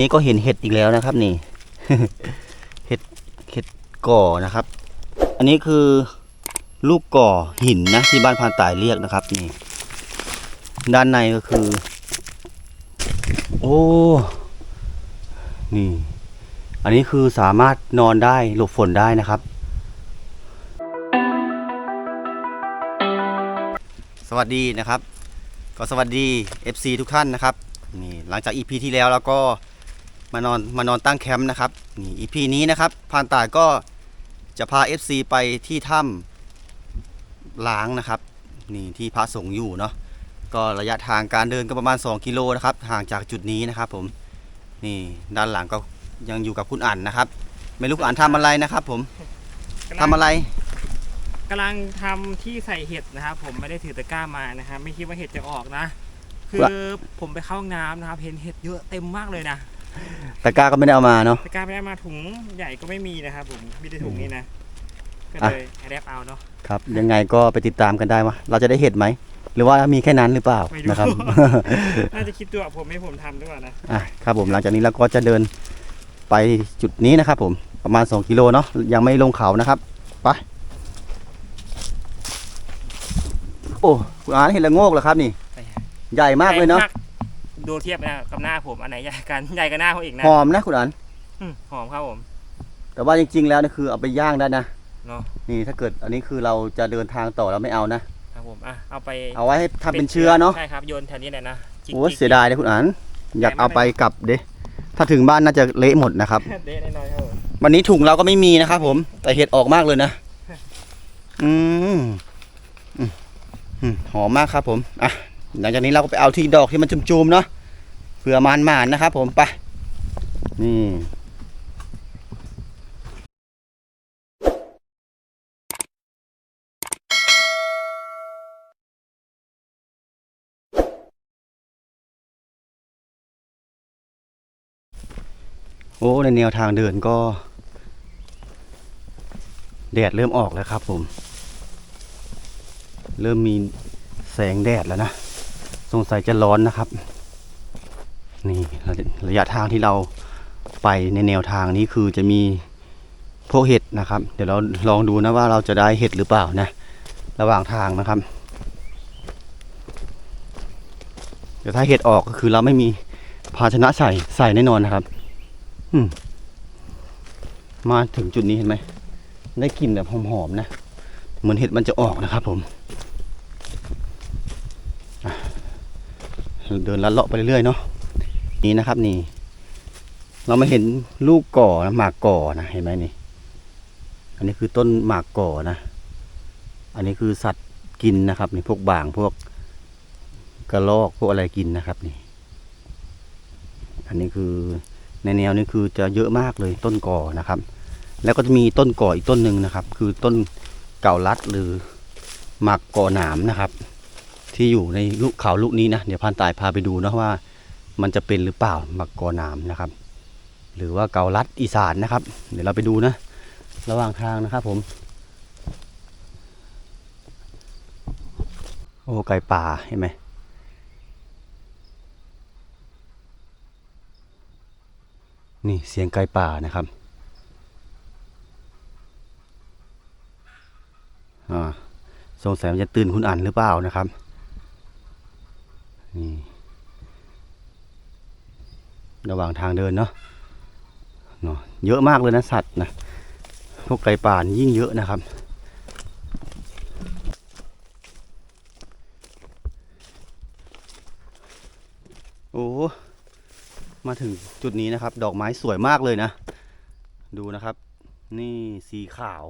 นี่ก็เห็นเห็ดอีกแล้วนะครับ นี่ เห็ดเห็ดก่อนะครับ อันนี้คือลูกก่อหินนะที่บ้านพานตายเรียกนะครับ นี่ ด้านในก็คือ โอ้นี่ อันนี้คือสามารถนอนได้หลบฝนได้นะครับ สวัสดีนะครับ ก็สวัสดี FC ทุกท่านนะครับนี่หลังจาก EP ที่แล้วเราก็ มานอนมานอนตั้งแคมป์นะครับนี่ EP นี้นะครับพรานตายก็จะพา FC ไปที่ถ้ำล้างนะครับนี่ที่พระสงฆ์อยู่เนาะก็ระยะทางการเดินก็ประมาณ 2 กิโลนะครับห่างจากจุดนี้นะครับผมนี่ด้านหลังก็ยังอยู่กับคุณอั๋นนะครับ ไม่รู้คุณอั๋นทำอะไรนะครับ ผมทำอะไรกำลังทำที่ใส่เห็ดนะครับ ผมไม่ได้ถือตะกร้ามานะครับไม่คิดว่าเห็ดจะออกนะ คือผมไปเข้าห้องน้ำนะครับ เห็นเห็ดเยอะเต็มมากเลยนะ ตะกร้าก็ไม่ได้เอามาเนาะ ตะกร้าไม่ได้มาถุงใหญ่ก็ไม่มีนะครับผมมีแต่ถุงนี้นะ ก็อะเลยแอดเอาเนาะ ครับ ยังไงก็ไปติดตามกันได้ว่าเราจะได้เห็ดไหม หรือว่ามีแค่นั้นหรือเปล่า ไม่รู้ นะครับ น่าจะคิดตัวผมให้ผมทำด้วยก่อนนะ อะครับผมหลังจากนี้เราก็จะเดินไปจุดนี้นะครับผมประมาณ 2 กิโลเนาะยังไม่ลงเขานะครับไปโอ้คุณอาเห็นละโงกเหรอครับนี่ ใหญ่มากเลยเนาะใหญ่มก ดูเทียบนะกับหน้าผมอันไหนใหญ่กันใหญ่กับหน้าเขาอีกนะหอมนะคุณอันอืมหอมครับผม แต่ว่าจริง ๆ แล้วนี่คือเอาไปย่างได้นะเนาะนี่ถ้าเกิดอันนี้คือเราจะเดินทางต่อเราไม่เอานะครับผมอะเอาไปเอาไว้ให้ทำเป็นเชื้อเนาะใช่ครับโยนแถวนี้แหละนะจิ๊กโอ้จิ๊กเสียดายเลยคุณอันอยากเอาไปกลับเด้ถ้าถึงบ้านน่าจะเละหมดนะครับ เด็ดแน่นอนครับผมวันนี้ถุงเราก็ไม่มีนะครับผม แต่เห็ดออกมากเลยนะ อืมอืมอืมหอมมากครับผม อะ หลังจากนี้เราก็ไปเอาที่ดอกที่มันจุ่มๆเนาะ เผื่อมันมานนะครับผมไปนี่โอ้ในแนวทางเดินก็แดดเริ่มออกแล้วครับผม เริ่มมีแสงแดดแล้วนะ สงสัยจะร้อนนะครับ นี่ระยะทางที่เราไปในแนวทางนี้คือจะมีพวกเห็ดนะครับ เดี๋ยวเราลองดูนะว่าเราจะได้เห็ดหรือเปล่านะ ระหว่างทางนะครับ เดี๋ยวถ้าเห็ดออกก็คือเราไม่มีภาชนะใส่ใส่แน่นอนนะครับอืมมาถึงจุดนี้เห็นไหมได้กลิ่นแบบหอมๆนะ เหมือนเห็ดมันจะออกนะครับผมเดินลัดเลาะไปเรื่อยๆเนาะ นี่นะครับนี่ เรามาเห็นลูกก่อนะหมากก่อนะเห็นไหมนี่ อันนี้คือต้นหมากก่อนะ อันนี้คือสัตว์กินนะครับนี่พวกบางพวกกระรอกพวกอะไรกินนะครับนี่ อันนี้คือในแนวนี้คือจะเยอะมากเลยต้นก่อนะครับ แล้วก็จะมีต้นก่ออีกต้นหนึ่งนะครับ คือต้นเก่าลัดหรือหมากก่อหนามนะครับ ที่อยู่ในลูกเขาลูกนี้นะเดี๋ยวพานตายพาไปดูนะว่า มันจะเป็นหรือเปล่ามากกอนามนะครับ หรือว่าเกาลัดอีสานนะครับ เดี๋ยวเราไปดูนะ ระหว่างทางนะครับผม โอ้ไก่ป่าเห็นไหมนี่เสียงไก่ป่านะครับอ่าสงสัยมันจะตื่นคุณอันหรือเปล่านะครับ นี่ ระหว่างทางเดินเนาะเนาะเยอะมากเลยนะสัตว์นะพวกไก่ป่านยิ่งเยอะนะครับ โอ้มาถึงจุดนี้นะครับ ดอกไม้สวยมากเลยนะ ดูนะครับ นี่สีขาว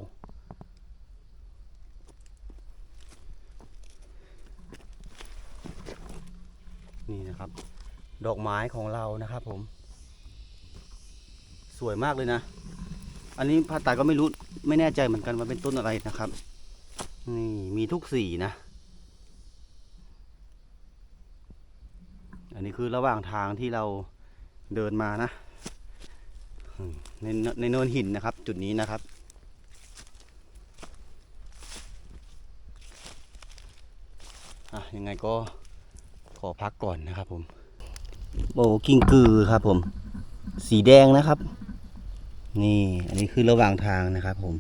นี่นะครับ ดอกไม้ของเรานะครับผม สวยมากเลยนะ อันนี้พาตาก็ไม่รู้ไม่แน่ใจเหมือนกันว่าเป็นต้นอะไรนะครับ นี่มีทุกสีนะ อันนี้คือระหว่างทางที่เราเดินมานะ ในในเนินหินนะครับ จุดนี้นะครับอะยังไงก็ขอพักก่อนนะครับผม โอ้กิ้งกือครับผม สีแดงนะครับ นี่ อันนี้คือระหว่างทางนะครับผม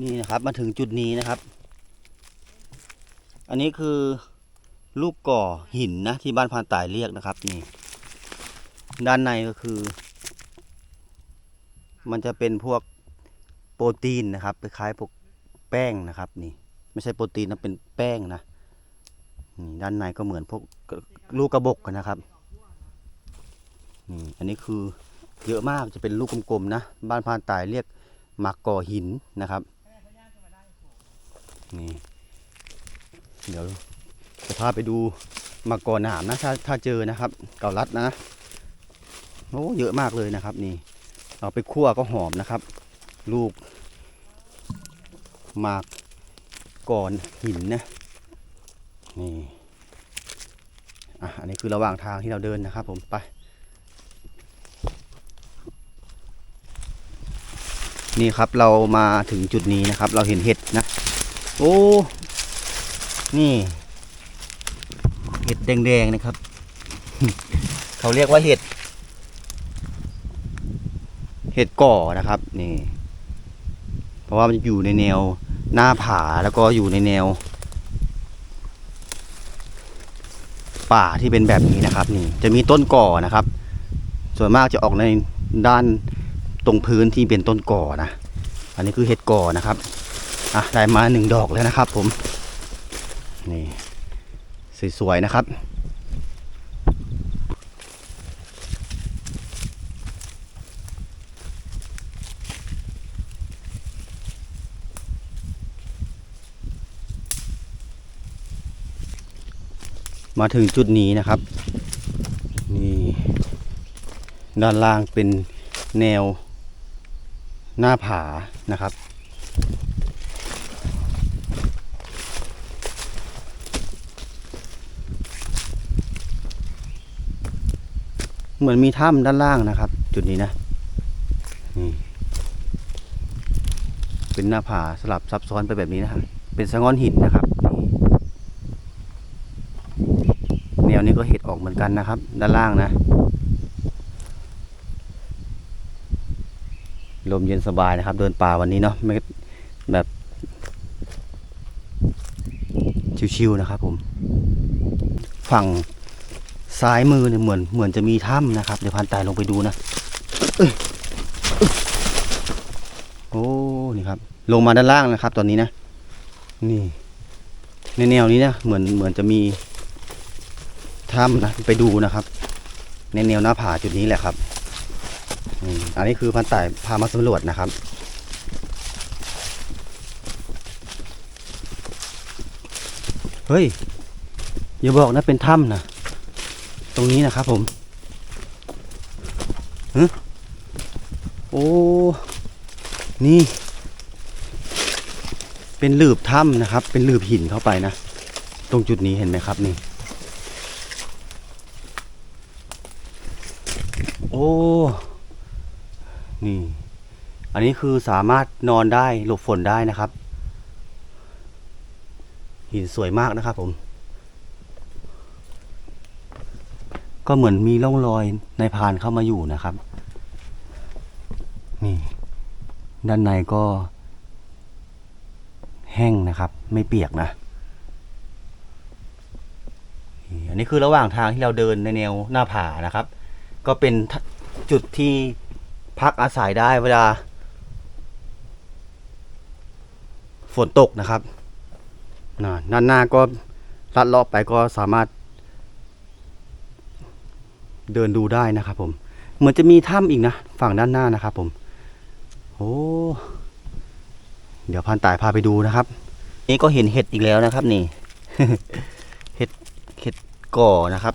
นี่นะครับมาถึงจุดนี้นะครับ อันนี้คือลูกก่อหินนะ ที่บ้านพานตายเรียกนะครับ นี่ ด้านในก็คือ มันจะเป็นพวกโปรตีนนะครับคล้ายๆพวกแป้งนะครับนี่ ไม่ใช่โปรตีนนะเป็นแป้งนะนี่ด้านในก็เหมือนพวกลูกกระบอกกันนะครับนี่อันนี้คือเยอะมากจะเป็นลูกกลมๆนะบ้านพานตายเรียกหมักก่อหินนะครับนี่เดี๋ยวจะพาไปดูหมักก่อหนามนะถ้าถ้าเจอนะครับ เกาลัดนะโอ้เยอะมากเลยนะครับ นี่ เอาไปคั่วก็หอมนะครับ ลูกหมาก ก่อนหินนะนี่อะอันนี้คือระหว่างทางที่เราเดินนะครับ ผมไป นี่ครับเรามาถึงจุดนี้นะครับ เราเห็นเห็ดนะ โอ้นี่เห็ดแดงๆนะครับ เขาเรียกว่าเห็ด เห็ดก่อนะครับนี่ เพราะว่ามันอยู่ในแนว หน้าผาแล้วก็อยู่ในแนว ป่าที่เป็นแบบนี้นะครับ นี่จะมีต้นก่อนะครับ ส่วนมากจะออกในด้านตรงพื้นที่เป็นต้นก่อนะ อันนี้คือเห็ดก่อนะครับอะได้มาหนึ่งดอกแล้วนะครับ ผมนี่สวยๆนะครับ มาถึงจุดนี้นะครับนี่ด้านล่างเป็นแนวหน้าผานะครับ เหมือนมีถ้ำด้านล่างนะครับ จุดนี้นะนี่เป็นหน้าผาสลับซับซ้อนไปแบบนี้นะครับเป็นสะงอนหินนะครับนี่แนวนี้ก็ เห็ดออกเหมือนกันนะครับ ด้านล่างนะ ลมเย็นสบายนะครับ เดินป่าวันนี้เนาะไม่แบบชิวๆนะครับ ผม ฝั่งซ้ายมือเนี่ยเหมือนเหมือนจะมีถ้ำนะครับ เดี๋ยวพันตายลงไปดูนะเอ้โอ้นี่ครับ ลงมาด้านล่างนะครับ ตอนนี้นะ นี่ ในแนวนี้นะเหมือนเหมือนจะมี ถ้ำนะไปดูนะครับ ในแนวหน้าผาจุดนี้แหละครับอันนี้คือพันต่ายพามาสำรวจนะครับเฮ้ยอย่าบอกนะเป็นถ้ำนะตรงนี้นะครับผมฮึโอ้นี่ เป็นหลืบถ้ำนะครับ เป็นหลืบหินเข้าไปนะ ตรงจุดนี้เห็นไหมครับนี่ อ้ นี่ อันนี้คือสามารถนอนได้หลบฝนได้นะครับ หินสวยมากนะครับผม ก็เหมือนมีร่องรอยในพานเข้ามาอยู่นะครับ นี่ ด้านในก็ แห้งนะครับ ไม่เปียกนะอันนี้คือระหว่างทางที่เราเดินในแนวหน้าผานะครับ ก็เป็นจุดที่พักอาศัยได้เวลา ฝนตกนะครับนะด้านหน้าก็ลัดเลาะไปก็สามารถ เดินดูได้นะครับผม เหมือนจะมีถ้ำอีกนะ ฝั่งด้านหน้านะครับผม โอ้ เดี๋ยวพันต่ายพาไปดูนะครับ นี่ก็เห็นเห็ดอีกแล้วนะครับ นี่ เห็ด เห็ดก่อนะครับ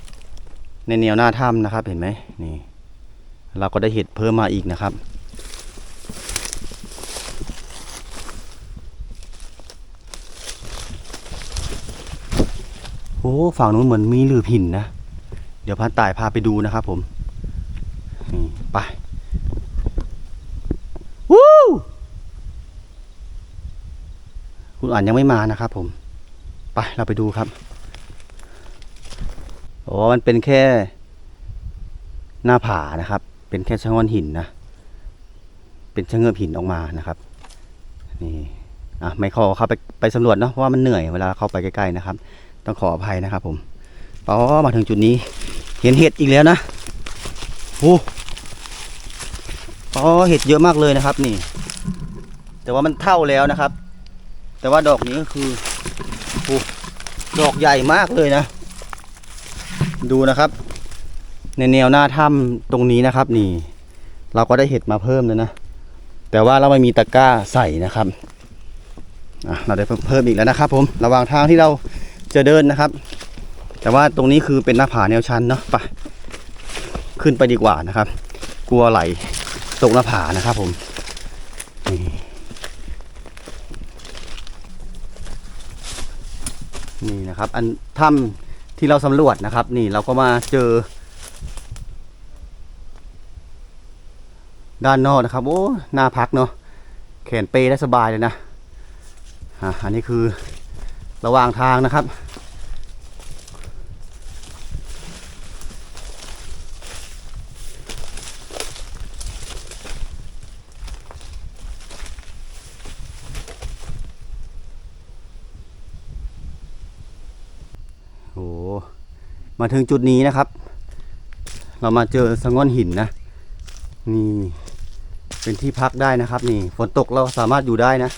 ในแนวหน้าถ้ำนะครับเห็นไหมนี่ เราก็ได้เห็ดเพิ่มมาอีกนะครับ โอ้ฝั่งนู้นเหมือนมีหลืบหินนะ เดี๋ยวพันต่ายพาไปดูนะครับผมนี่ไปวู้คุณอ่านยังไม่มานะครับผม ไปเราไปดูครับ อ๋อ มันเป็นแค่หน้าผานะครับ เป็นแค่ชะง่อนหินนะ เป็นชะเงือบหินออกมานะครับ นี่อะไม่ขอเข้าไปไปสำรวจเนาะเพราะว่ามันเหนื่อยเวลาเข้าไปใกล้ๆนะครับ ต้องขออภัยนะครับผมอ๋อมาถึงจุดนี้เห็นเห็ดอีกแล้วนะโอ้อ๋อเห็ดเยอะมากเลยนะครับ นี่ แต่ว่ามันเท่าแล้วนะครับ แต่ว่าดอกนี้ก็คือโอ้ดอกใหญ่มากเลยนะ ดูนะครับ ในแนวหน้าถ้ำตรงนี้นะครับ นี่ เราก็ได้เห็ดมาเพิ่มแล้วนะ แต่ว่าเราไม่มีตะกร้าใส่นะครับเราได้เพิ่มอีกแล้วนะครับ ผมระหว่างทางที่เราจะเดินนะครับ แต่ว่าตรงนี้คือเป็นหน้าผาแนวชันเนาะไปขึ้นไปดีกว่านะครับ กลัวไหลตกหน้าผานะครับผมนี่นะครับ อันถ้ำ ที่เราสำรวจนะครับ นี่เราก็มาเจอ ด้านนอกนะครับ โอ้หน้าพักเนาะแขนเปได้สบายเลยนะอะอันนี้คือระหว่างทางนะครับ โอ้ มาถึงจุดนี้นะครับ เรามาเจอสะง่อนหินนะ นี่เป็นที่พักได้นะครับ นี่ฝนตกเราสามารถอยู่ได้นะ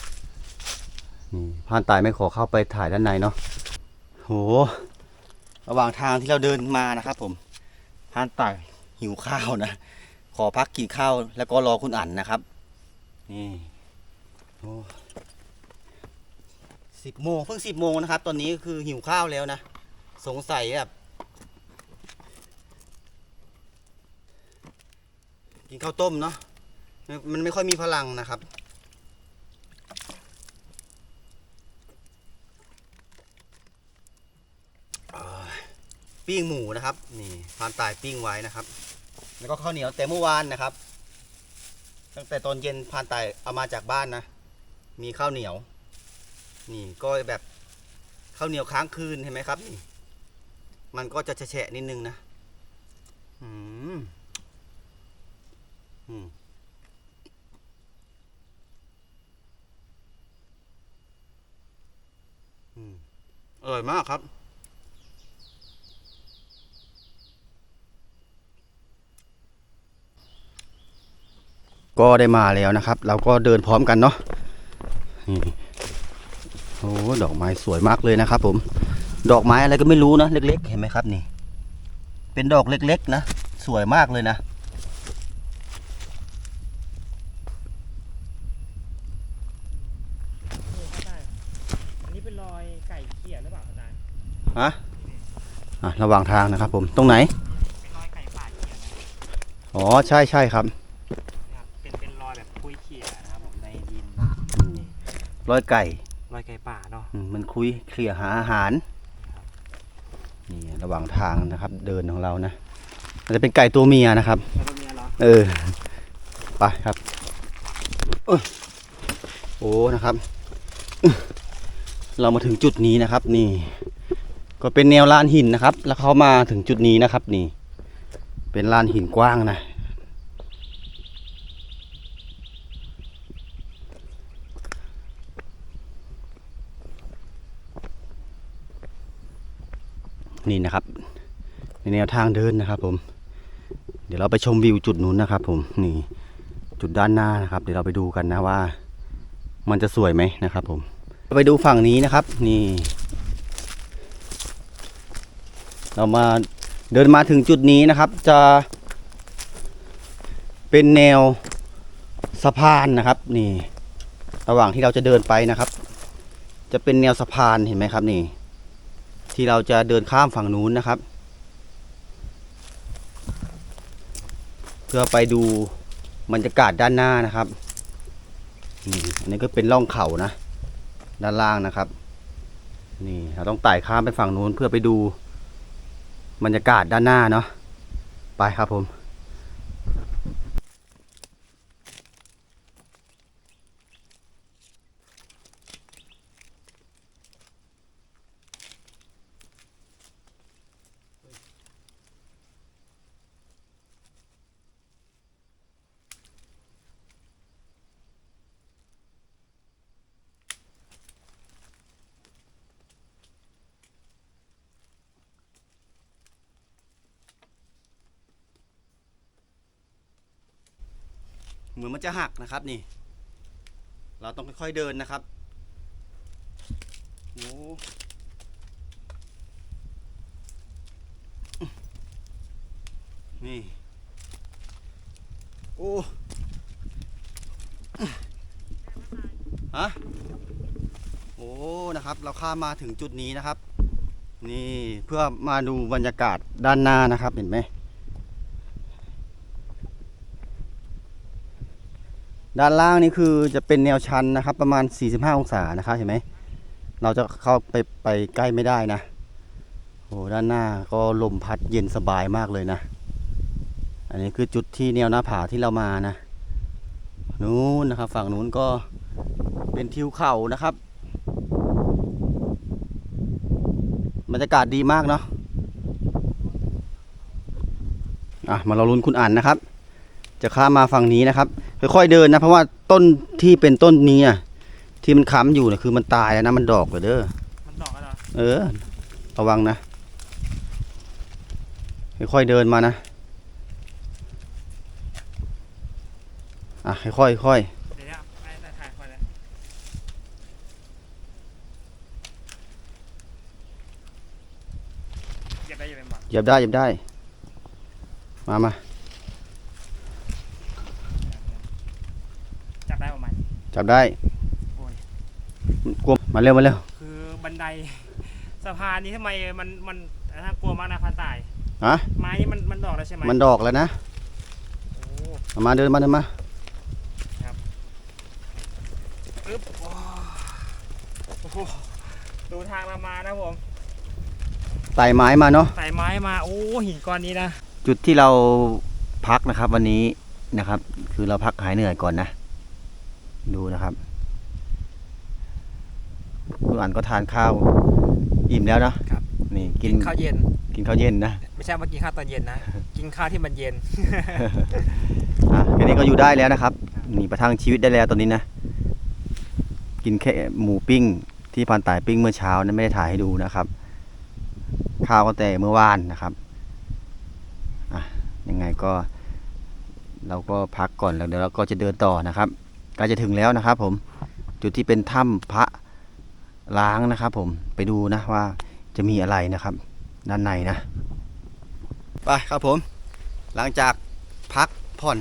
นี่พานตายไม่ขอเข้าไปถ่ายด้านในเนาะโหระหว่างทางที่เราเดินมานะครับ ผมพานตายหิวข้าวนะขอพักกินข้าวแล้วก็รอคุณอั๋นนะครับ นี่โอ้สิบโมงเพิ่งสิบโมงนะครับ ตอนนี้คือหิวข้าวแล้วนะ สงสัยแบบ กินข้าวต้มเนาะมันไม่ค่อยมีพลังนะครับ ปิ้งหมูนะครับ นี่พานตายปิ้งไว้นะครับ แล้วก็ข้าวเหนียวแต่เมื่อวานนะครับ ตั้งแต่ตอนเย็นพานตายเอามาจากบ้านนะ มีข้าวเหนียว นี่ก็แบบข้าวเหนียวค้างคืนเห็นไหมครับนี่มันก็จะแฉะนิดนึงนะ อืม อืมอืมอร่อยมากครับ ก็ได้มาแล้วนะครับ เราก็เดินพร้อมกันเนาะนี่โอ้ดอกไม้สวยมากเลยนะครับ ผม ดอกไม้อะไรก็ไม่รู้นะเล็ก ๆ เห็นไหมครับนี่ เป็นดอกเล็ก ๆ นะ สวยมากเลยนะ นี่เข้าใจอันนี้เป็นรอยไก่เขี่ยหรือเปล่าอาจารย์ ฮะอะ ระหว่างทางนะครับ ผมตรงไหนเป็นรอยไก่ป่าเขี่ยนะอ๋อใช่ใช่ครับนะครับเป็นเป็นรอยแบบคุยเขี่ยนะครับผมในดินร้อยไก่รอยไก่ป่าเนาะอืมมันคุยเคลียร์หาอาหารนี่ระหว่างทางนะครับ เดินของเรานะมันจะเป็นไก่ตัวเมียนะครับ แล้วก็มีเหรอเออไปครับเอ้ยโอ้นะครับอื้อเรามาถึงจุดนี้นะครับ นี่ ก็เป็นแนวลานหินนะครับ แล้วเขามาถึงจุดนี้นะครับนี่ เป็นลานหินกว้างนะ นี่นะครับ ในแนวทางเดินนะครับผม เดี๋ยวเราไปชมวิวจุดนู้นนะครับ ผมนี่จุดด้านหน้านะครับ เดี๋ยวเราไปดูกันนะว่า มันจะสวยไหมนะครับ ผม ไปดูฝั่งนี้นะครับ นี่ เรามาเดินมาถึงจุดนี้นะครับ จะเป็นแนวสะพานนะครับนี่ ระหว่างที่เราจะเดินไปนะครับ จะเป็นแนวสะพานเห็นไหมครับนี่ ที่เราจะเดินข้ามฝั่งนู้นนะครับ เพื่อไปดูบรรยากาศด้านหน้านะครับนี่อันนี้ก็เป็นร่องเขานะ ด้านล่างนะครับ นี่เราต้องไต่ข้ามไปฝั่งนู้นเพื่อไปดู บรรยากาศด้านหน้าเนาะไปครับผม เหมือนมันจะหักนะครับนี่ เราต้องค่อยๆเดินนะครับโอ้นี่ โอ้ฮะโอ้ นะครับ เราข้ามมาถึงจุดนี้นะครับ นี่เพื่อมาดูบรรยากาศด้านหน้านะครับ เห็นไหม ด้านล่างนี่คือจะเป็นแนวชันนะครับ ประมาณ 45 องศานะครับเห็นไหมเราจะเข้าไปไปใกล้ไม่ได้นะโอ้ด้านหน้าก็ลมพัดเย็นสบายมากเลยนะ อันนี้คือจุดที่แนวหน้าผาที่เรามานะนู้นนะครับ ฝั่งนู้นก็เป็นทิวเขานะครับบรรยากาศดีมากเนาะอะมาเราลุ้นคุณอ่านนะครับ จะข้ามมาฝั่งนี้นะครับ ค่อยๆเดินนะ เพราะว่าต้นที่เป็นต้นนี้อะที่มันค้ำอยู่นะคือมันตายแล้วนะมันดอกเลยเด้อมันดอกแล้วเหรอเออ ระวังนะค่อยๆเดินมานะอะค่อยๆค่อยเดี๋ยวเนี่ยไปถ่ายถ่ายคอยเลยเหยียบได้เหยียบเป็นบักเหยียบได้เหยียบได้ มามา จับได้ประมาณ จับได้โอ้ย กลัวมาเร็วมาเร็วคือบันไดสะพานนี้ทำไมมันมันน่ากลัวมากนะพันตาย ฮะไม้นี่มันมันดอกแล้วใช่ไหมมันดอกแล้วนะโอ้ เอามาเดินมาเดินมาปึ๊บโอ้โอ้โหดูทางเรามานะผมไต่ไม้มาเนาะไต่ไม้มา โอ้หินก้อนนี้นะ จุดที่เราพักนะครับวันนี้นะครับ คือเราพักหายเหนื่อยก่อนนะ ดูนะครับคุณอันก็ทานข้าวอิ่มแล้วเนาะครับ นี่กินข้าวเย็น กินข้าวเย็นนะไม่ใช่ว่ากินข้าวตอนเย็นนะ กินข้าวที่มันเย็น อะแค่นี้ก็อยู่ได้แล้วนะครับ นี่ประทังชีวิตได้แล้วตอนนี้นะ กินแค่หมูปิ้ง ที่พันตายปิ้งเมื่อเช้านั้นไม่ได้ถ่ายให้ดูนะครับ ข้าวก็แต่เมื่อวานนะครับอะยังไงก็ เราก็พักก่อนแล้วเดี๋ยวเราก็จะเดินต่อนะครับ ใกล้จะถึงแล้วนะครับ ผมจุดที่เป็นถ้ำพระล้างนะครับ ผมไปดูนะว่าจะมีอะไรนะครับ ด้านในนะไปครับผม หลังจากพักผ่อน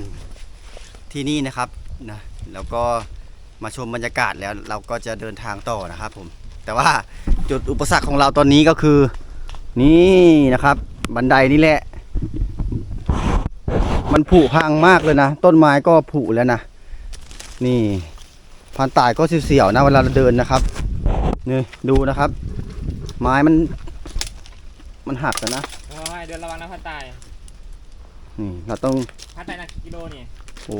ที่นี่นะครับนะแล้วก็มาชมบรรยากาศแล้วเราก็จะเดินทางต่อนะครับ ผม แต่ว่าจุดอุปสรรคของเราตอนนี้ก็คือ นี่นะครับ บันไดนี่แหละ มันผุพังมากเลยนะ ต้นไม้ก็ผุแล้วนะ นี่พันตายก็เสียวๆนะเวลาเราเดินนะครับนี่ดูนะครับ ไม้มัน มันหักแล้วนะโอ้ยเดินระวังนะพันตายนี่เราต้องพันตายหนักกี่กิโลนี่โอ้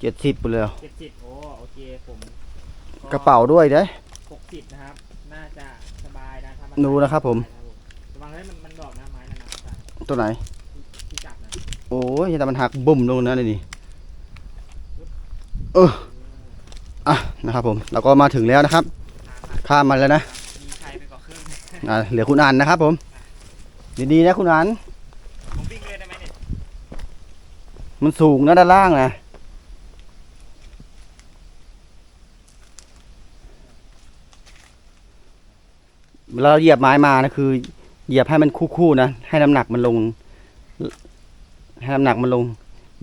เจ็ดสิบไปเลยเหรอเจ็ดสิบโอ้โอเคผมกระเป๋าด้วยเด้หกสิบนะครับ น่าจะสบายนะถ้ามัดูนะครับผมระวังให้มันมันดอกนะไม้นั่นนะพันตายตัวไหนที่จับนะโอ้ยแต่มันหักบุ่มลงนะนี่นี่ เอออะนะครับผมเราก็มาถึงแล้วนะครับ ข้ามมาแล้วนะมีชัยไปกว่าครึ่งอะเหลือคุณอันนะครับผม ดีๆนะคุณอันผมวิ่งเลยได้ไหมเนี่ยมันสูงนะด้านล่างนะเวลาเราเหยียบไม้มานะคือ เหยียบให้มันคู่ๆนะให้น้ำหนักมันลง ให้น้ำหนักมันลง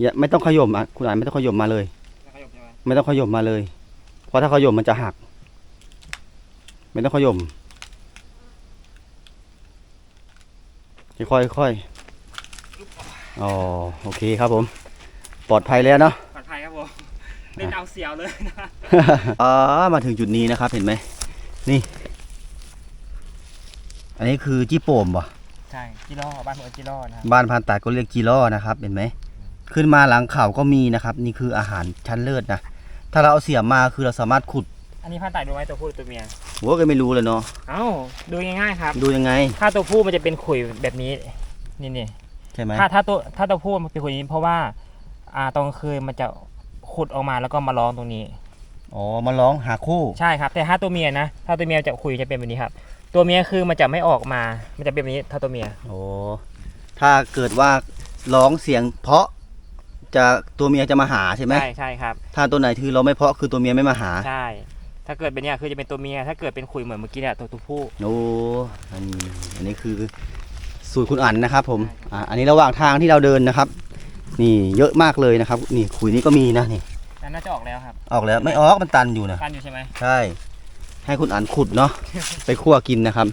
อย่าไม่ต้องขย่มอะคุณอ่านไม่ต้องขย่มมาเลยแล้วขยับใช่ ไหมไม่ต้องขย่มมาเลย เพราะถ้าขย่มมันจะหัก ไม่ต้องขย่มค่อยๆค่อยๆอ๋อโอเคครับผม ปลอดภัยแล้วเนาะปลอดภัยครับผมเล่นเอาเสียวเลยนะอ๋อมาถึงจุดนี้นะครับเห็นไหมนี่ อันนี้คือจี้โป่มป่ะใช่จิโร่บ้านผมจิโร่นะครับบ้านพันตาก็เรียกจีล่อนะครับเห็นไหมขึ้นมาหลังเขาก็มีนะครับ นี่คืออาหารชั้นเลิศนะ ถ้าเราเอาเสียมมาคือเราสามารถขุดอันนี้พันตายดูไหมตัวผู้หรือตัวเมีย หัวก็ไม่รู้เลยเนาะเอ้าดูง่ายๆครับ ดูยังไงถ้าตัวผู้มันจะเป็นขุยแบบนี้ นี่นี่ใช่ไหมถ้าถ้าตัวถ้าตัวผู้มันเป็นขุยอย่างนี้เพราะว่า อ่าตอนกลางคืนมันจะขุดออกมาแล้วก็มาร้องตรงนี้ อ๋อมาร้องหาคู่ใช่ครับ แต่ถ้าตัวเมียนะถ้าตัวเมียจะขุยจะเป็นแบบนี้ครับ ตัวเมียคือมันจะไม่ออกมา มันจะเป็นแบบนี้ถ้าตัวเมีย โอ้ถ้าเกิดว่าร้องเสียงเพราะ จะตัวเมียจะมาหาใช่ไหมใช่ใช่ครับ ถ้าตัวไหนคือเราไม่เพาะคือตัวเมียไม่มาหาใช่ ถ้าเกิดเป็นเนี่ยคือจะเป็นตัวเมีย ถ้าเกิดเป็นขุยเหมือนเมื่อกี้เนี่ยตัวตัวผู้โอ้อันนี้อันนี้คือสูตรคุณอันนะครับผมใช่อ่าอันนี้ระหว่างทางที่เราเดินนะครับ นี่เยอะมากเลยนะครับ นี่ขุยนี้ก็มีนะนี่นั่นน่าจะออกแล้วครับออกแล้วไม่ออกมันตันอยู่นะกันอยู่ใช่ไหมใช่ ให้คุณอันขุดเนาะไปคั่วกินนะครับ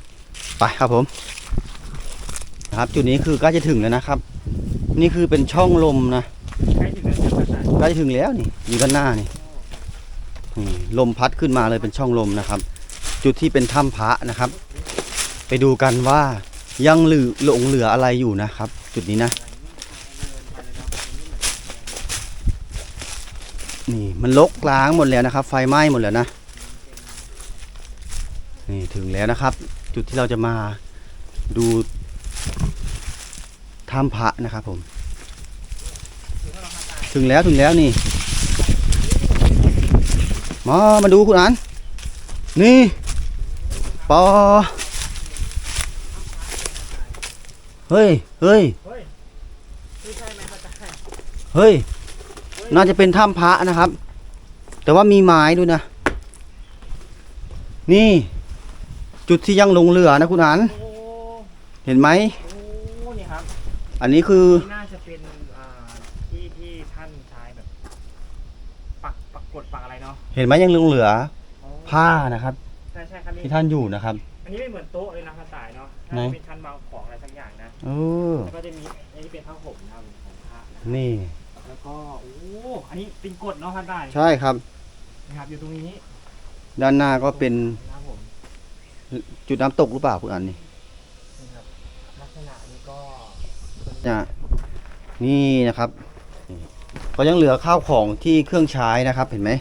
ไปครับผมนะครับจุดนี้คือใกล้จะถึงแล้วนะครับ นี่คือเป็นช่องลมนะ ใกล้ถึงแล้วนี่อยู่ด้านหน้านี่ลมพัดขึ้นมาเลยเป็นช่องลมนะครับ จุดที่เป็นถ้ำพระนะครับ ไปดูกันว่ายังเหลือหลงเหลืออะไรอยู่นะครับ จุดนี้นะนี่มันลกล้างหมดแล้วนะครับ ไฟไหม้หมดแล้วนะนี่ถึงแล้วนะครับ จุดที่เราจะมาดูถ้ำพระนะครับผม ถึงแล้วถึงแล้วนี่ มามาดูคุณอัน นี่ปอเฮ้ยเฮ้ยเฮ้ยไม่ใช่ไหมอาจารย์เฮ้ย น่าจะเป็นถ้ำพระนะครับ แต่ว่ามีไม้ด้วยนะ นี่ จุดที่ยังหลงเหลือนะคุณอันโอ้เห็นไหมโหนี่ครับอันนี้คือ นี่น่าจะเป็นอ่าที่ที่ท่านใช้แบบ ปักปักกดปักอะไรเนาะ เห็นไหมยังหลงเหลืออ๋อผ้านะครับ ใช่ใช่ครับนี่ที่ท่านอยู่นะครับ อันนี้ไม่เหมือนโต๊ะเลยนะภาษายเนาะไหนน่าจะเป็นชั้นวางของอะไรสักอย่างนะเออแล้วก็จะมีอันนี้เป็นผ้าห่มนะครับของพระนะนี่ แล้วก็โอ้อันนี้เป็นกฎเนาะพันได้ใช่ครับ นะครับอยู่ตรงนี้ด้านหน้าก็เป็นนะครับผมจุดน้ำตกหรือเปล่าคุณอันนี่นี่ครับลักษณะนี้ก็นะนี่นะครับ ก็ยังเหลือข้าวของที่เครื่องใช้นะครับ เห็นไหม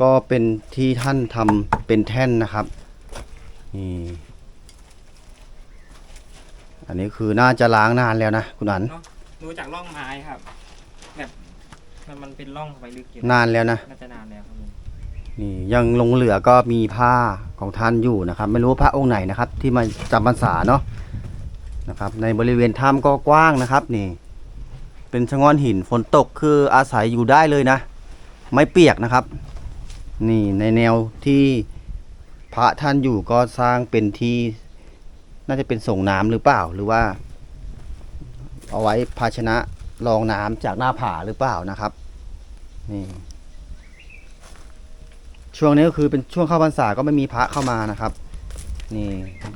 ก็เป็นที่ท่านทำเป็นแท่นนะครับนี่อันนี้คือน่าจะล้างนานแล้วนะคุณอันเนาะดูจากร่องไม้ครับ แบบมันมันเป็นร่องไปลึกอยู่นานแล้วนะน่าจะนานแล้วครับผมนี่ยังหลงเหลือก็มีผ้าของท่านอยู่นะครับ ไม่รู้ว่าพระองค์ไหนนะครับ ที่มาจำพรรษาเนาะนะครับ ในบริเวณถ้ำก็กว้างนะครับนี่ เป็นชะง่อนหินฝนตกคืออาศัยอยู่ได้เลยนะ ไม่เปียกนะครับ นี่ในแนวที่พระท่านอยู่ก็สร้างเป็นที่น่าจะเป็นส่งน้ำหรือเปล่าหรือว่า เอาไว้ภาชนะรองน้ำจากหน้าผาหรือเปล่านะครับนี่ช่วงนี้ก็คือเป็นช่วงเข้าพรรษาก็ไม่มีพระเข้ามานะครับ นี่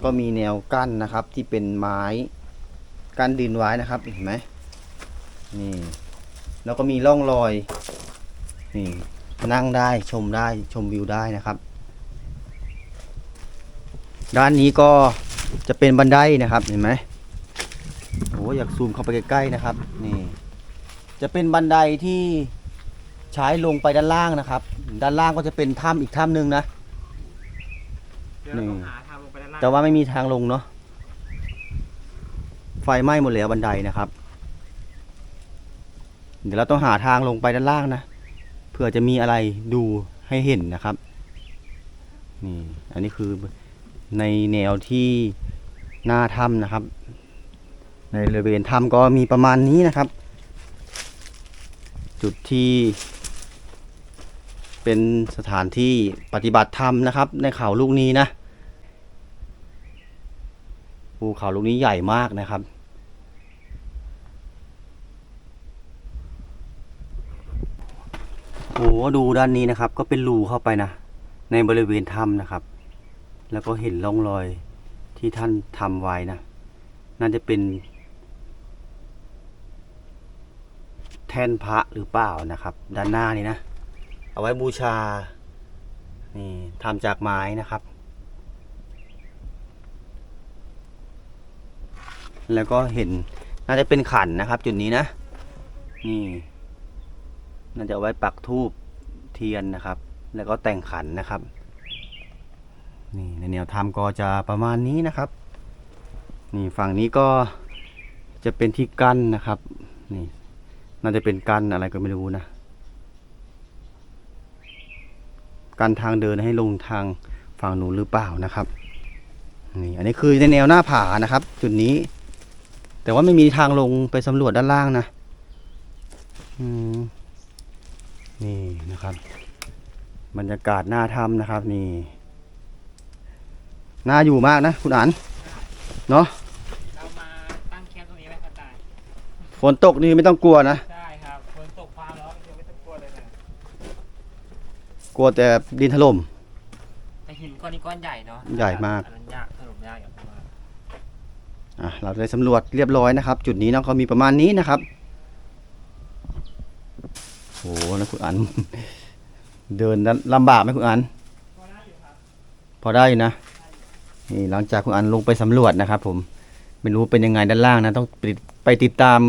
ก็มีแนวกั้นนะครับที่เป็นไม้กั้นดินไว้นะครับเห็นไหมนี่แล้วก็มีร่องรอยนี่ นั่งได้ชมได้ชมวิวได้นะครับ ด้านนี้ก็จะเป็นบันไดนะครับเห็นไหมโอ้อยากซูมเข้าไปใกล้ๆนะครับนี่จะเป็นบันไดที่ใช้ลงไปด้านล่างนะครับ ด้านล่างก็จะเป็นถ้ำอีกถ้ำหนึ่งนะเดี๋ยวเราต้องหาทางลงไปด้านล่แต่ว่าไม่มีทางลงเนาะไฟไหม้หมดแล้วบันไดนะครับ เดี๋ยวเราต้องหาทางลงไปด้านล่างนะ เพื่อจะมีอะไรดูให้เห็นนะครับนี่อันนี้คือในแนวที่หน้าถ้ำนะครับ ในบริเวณถ้ำก็มีประมาณนี้นะครับ จุดที่เป็นสถานที่ปฏิบัติธรรมนะครับ ในเขาลูกนี้นะภูเขาลูกนี้ใหญ่มากนะครับ โอ้โหดูด้านนี้นะครับ ก็เป็นรูเข้าไปนะ ในบริเวณถ้ำนะครับ แล้วก็เห็นร่องรอยที่ท่านทำไว้นะ น่าจะเป็น แท่นพระหรือเปล่านะครับ ด้านหน้านี่นะ เอาไว้บูชา นี่ทำจากไม้นะครับ แล้วก็เห็นน่าจะเป็นขันนะครับ จุดนี้นะ นี่ น่าจะไว้ปักทูบเทียนนะครับ แล้วก็แต่งขันนะครับ นี่ในแนวทำก็จะประมาณนี้นะครับ นี่ฝั่งนี้ก็จะเป็นที่กั้นนะครับ นี่ น่าจะเป็นกั้นอะไรก็ไม่รู้นะกันทางเดินให้ลงทางฝั่งนู้นหรือเปล่านะครับนี่อันนี้คือในแนวหน้าผานะครับ จุดนี้ แต่ว่าไม่มีทางลงไปสำรวจด้านล่างนะ อืม นี่นะครับ บรรยากาศหน้าถ้ำนะครับนี่น่าอยู่มากนะ คุณอันเนาะเรามาตั้งแคมป์ตรงนี้ไว้ครับตายฝนตกนี่ไม่ต้องกลัวนะใช่ครับฝนตกฟ้าร้องยังไม่ต้องกลัวเลยนะกลัวแต่ดินถล่ม แต่หินก้อนนี้ก้อนใหญ่เนาะใหญ่มาก อันนั้นยากถล่มยากอย่างมากอะเราได้สำรวจเรียบร้อยนะครับ จุดนี้เนาะเขามีประมาณนี้นะครับ โหนะคุณอัน เดินลำบากไหมคุณอันพอได้อยู่ครับพอได้อยู่นะ นี่หลังจากคุณอันลงไปสำรวจนะครับ ผมไม่รู้เป็นยังไงด้านล่างนะ ต้องไปไปติดตาม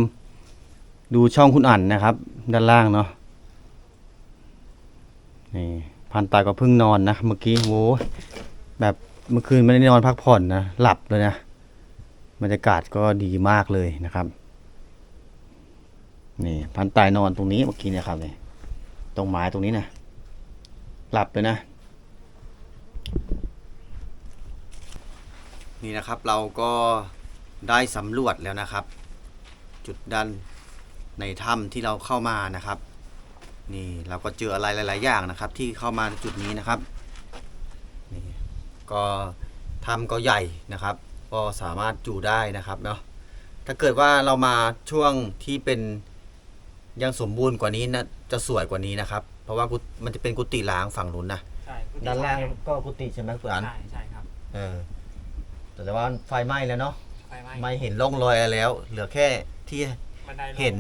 ดูช่องคุณอันนะครับ ด้านล่างเนาะนี่พันตายก็เพิ่งนอนนะเมื่อกี้โว้แบบเมื่อคืนไม่ได้นอนพักผ่อนนะหลับเลยนะบรรยากาศก็ดีมากเลยนะครับ นี่พันตายนอนตรงนี้เมื่อกี้เนะครับนี่ตรงไม้ตรงนี้นะหลับเลยนะ นี่นะครับเราก็ได้สำรวจแล้วนะครับ จุดด้านในถ้ำที่เราเข้ามานะครับ นี่เราก็เจออะไรหลาย ๆ อย่างนะครับ ที่เข้ามาจุดนี้นะครับนี่ก็ถ้ำก็ใหญ่นะครับ ก็สามารถอยู่ได้นะครับเนาะถ้าเกิดว่าเรามาช่วงที่เป็น ยังสมบูรณ์กว่านี้นะจะสวยกว่านี้นะครับ เพราะว่ากุมันจะเป็นกุฏิล้างฝั่งนู้นนะใช่ด้านล่างก็กุฏิใช่ไหมคุณอันใช่ใช่ครับเออแต่ว่าไฟไหม้แล้วเนาะไฟไหม้ไม่เห็นร่องรอยอะไรแล้ว เหลือแค่ที่บันไดลงเห็น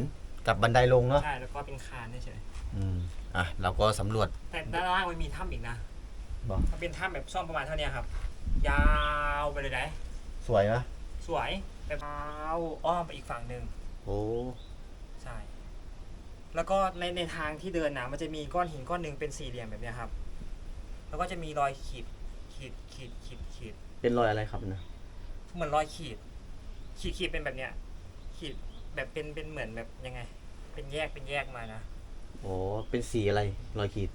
กับบันไดลงเนาะใช่แล้วก็เป็นคานเฉยอืมอะเราก็สำรวจๆแต่ด้านล่างมันมีถ้ำอีกนะบอกมันเป็นถ้ำแบบซ่อมประมาณเท่านี้ครับ ยาวไปเลยนะสวยไหมสวยแบบยาวอ้อมไปอีกฝั่งหนึ่งโอ้ใช่ แล้วก็ในในทางที่เดินนะมันจะมีก้อนหินก้อนหนึ่งเป็นสี่เหลี่ยมแบบเนี้ยครับ แล้วก็จะมีรอยขีดขีดขีดขีดขีดเป็นรอยอะไรครับนะ เหมือนรอยขีด ขีดขีดเป็นแบบเนี้ย ขีดแบบเป็นเป็นเหมือนแบบยังไง เป็นแยกเป็นแยกมานะโอ้เป็นสีอะไร รอยขีด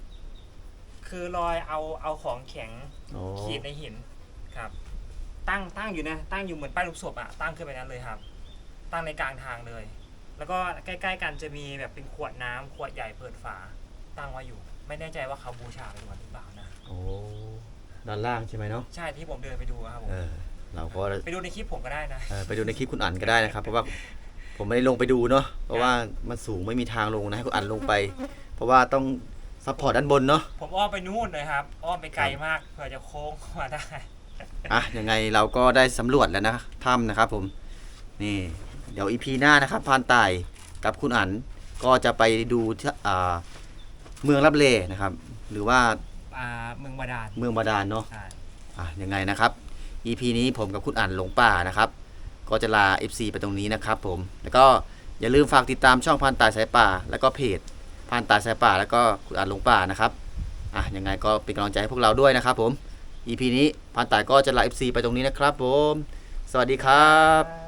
คือรอยเอาเอาของแข็งโอ้ขีดในหินครับ ตั้งตั้งอยู่นะ ตั้งอยู่เหมือนป้ายลูกศพอะตั้งขึ้นไปนั้นเลยครับ ตั้งในกลางทางเลย แล้วก็ใกล้ๆกันจะมีแบบเป็นขวดน้ำขวดใหญ่เปิดฝาตั้งไว้อยู่ ไม่แน่ใจว่าเขาบูชาไปวันหรือเปล่านะ โอ้ด้านล่างใช่ไหมเนาะใช่ที่ผมเดินไปดูอะครับผม เออเราก็ไปดูในคลิปผมก็ได้นะ เออไปดูในคลิปคุณอันก็ได้นะครับ เพราะว่าผมไม่ได้ลงไปดูเนาะเพราะว่ามันสูงไม่มีทางลงนะให้คุณอันลงไป เพราะว่าต้องซัพพอร์ตด้านบนเนาะ ผมอ้อมไปนู่นเลยครับ อ้อมไปไกลมากเผื่อจะโค้งเข้ามาได้ อะยังไงเราก็ได้สำรวจแล้วนะถ้ำนะครับผมนี่ เดี๋ยวอีพีหน้านะครับพรานตายกับคุณอันก็จะไปดูที่อ่าเมืองรับเลนะครับ หรือว่าอ่าเมืองบาดาลเมืองบาดาลเนาะ ใช่ อะยังไงนะครับ EP นี้ผมกับคุณอันหลงป่านะครับ ก็จะลา FC ไปตรงนี้นะครับผม แล้วก็อย่าลืมฝากติดตามช่องพรานตายสายป่า แล้วก็เพจพรานตายสายป่า แล้วก็คุณอันหลงป่านะครับ อะยังไงก็เป็นกำลังใจให้พวกเราด้วยนะครับผม EP นี้พรานตายก็จะลา FC ไปตรงนี้นะครับผม สวัสดีครับครับ